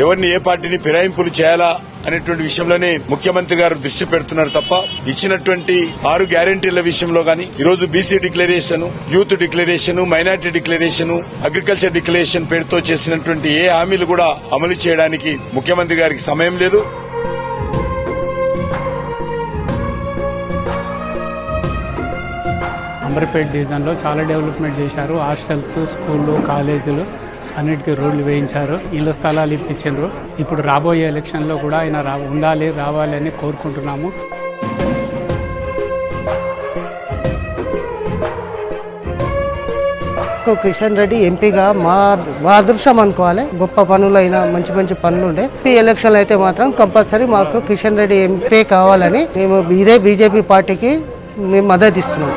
ఎవరిని ఏ పార్టీని ఫిరాయింపులు చేయాలా అనేటువంటి విషయంలోనే ముఖ్యమంత్రి గారు దృష్టి పెడుతున్నారు తప్ప ఇచ్చినటువంటి ఆరు గ్యారంటీల విషయంలో గాని ఈరోజు BC declaration youth declaration minority declaration agriculture declaration పేరుతో చేసినటువంటి ఏ హామీలు కూడా అమలు చేయడానికి ముఖ్యమంత్రి గారికి సమయం లేదు. అంబర్పేట డివిజన్లో చాలా డెవలప్మెంట్ చేశారు. హాస్టల్స్ స్కూళ్ళు కాలేజీలు. అన్నిటికీ రోడ్లు వేయించారు. ఇళ్ళ స్థలాలు ఇప్పించారు. ఇప్పుడు రాబోయే ఎలక్షన్లో కూడా ఆయన రా ఉండాలి రావాలి అని కోరుకుంటున్నాము. కిషన్ రెడ్డి ఎంపీగా మా మా అదృష్టం అనుకోవాలి. గొప్ప పనులైనా మంచి మంచి పనులు ఉండే. ఈ ఎలక్షన్ అయితే మాత్రం కంపల్సరీ మాకు కిషన్ రెడ్డి ఎంపీ కావాలని మేము ఇదే బీజేపీ పార్టీకి మేము మద్దతు ఇస్తున్నాం.